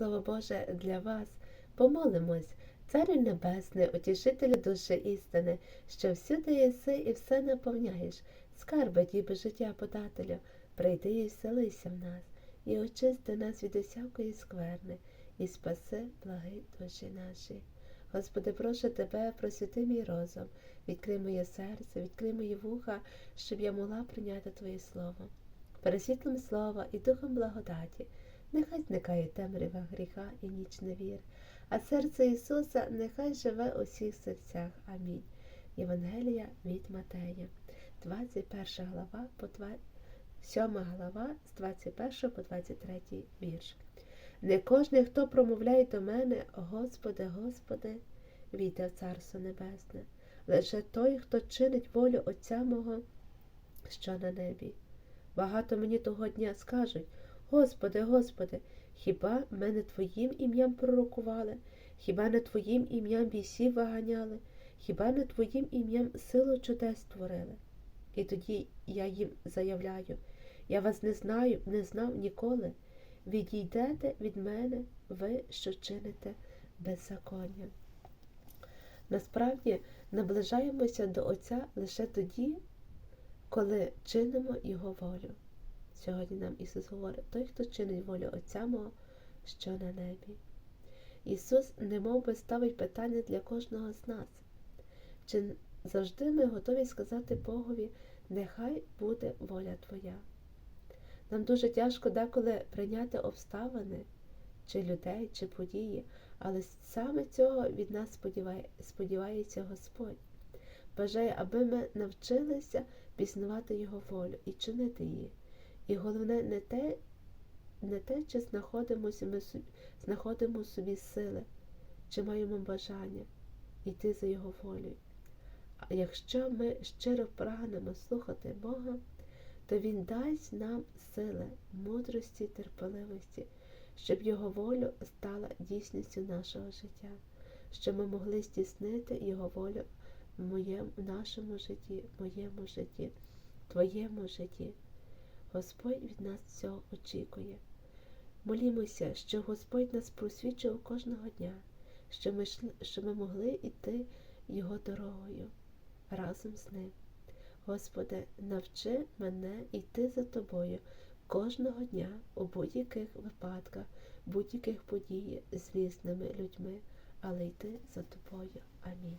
Слово Боже для вас. Помолимось, Царю Небесний, утішителю душі істини, що всюди єси і все наповняєш, скарби діби життя подателю, прийди і вселися в нас, і очисти нас від усякої скверни, і спаси благи душі наші. Господи, прошу Тебе, просвіти мій розум, відкрий моє серце, відкрий мої вуха, щоб я могла прийняти Твоє Слово. Пересвітлим слова і духом благодаті, нехай зникає темрява гріха і ніч невір, а серце Ісуса нехай живе у всіх серцях. Амінь. Євангелія від Матея, 21 глава по 7 глава з 21 по 23 вірш. Не кожний, хто промовляє до мене, Господи, Господи, війде в Царство Небесне, лише той, хто чинить волю Отця мого, що на небі. Багато мені того дня скажуть, Господи, Господи, хіба мене Твоїм ім'ям пророкували, хіба не Твоїм ім'ям бісів виганяли, хіба не Твоїм ім'ям силу чудес створили? І тоді я їм заявляю, я вас не знаю, не знав ніколи. Відійдете від мене, ви, що чините беззаконня. Насправді наближаємося до Отця лише тоді, коли чинимо Його волю. Сьогодні нам Ісус говорить, той, хто чинить волю Отця мого, що на небі. Ісус немов би ставить питання для кожного з нас. Чи завжди ми готові сказати Богові, нехай буде воля Твоя? Нам дуже тяжко деколи прийняти обставини, чи людей, чи події, але саме цього від нас сподіває, сподівається Господь. Бажає, аби ми навчилися пізнавати Його волю і чинити її. І головне не те, не те, чи знаходимося ми знаходимо собі сили, чи маємо бажання йти за Його волею. А якщо ми щиро прагнемо слухати Бога, то Він дасть нам сили, мудрості, терпеливості, щоб Його волю стала дійсністю нашого життя, щоб ми могли здійснити Його волю в моєму, нашому житті, в моєму житті, твоєму житті. Господь від нас цього очікує. Молімося, щоб Господь нас просвічував кожного дня, щоб ми, щоб ми могли йти Його дорогою разом з Ним. Господи, навчи мене йти за Тобою кожного дня у будь-яких випадках, будь-яких подій з різними людьми, але йти за Тобою. Амінь.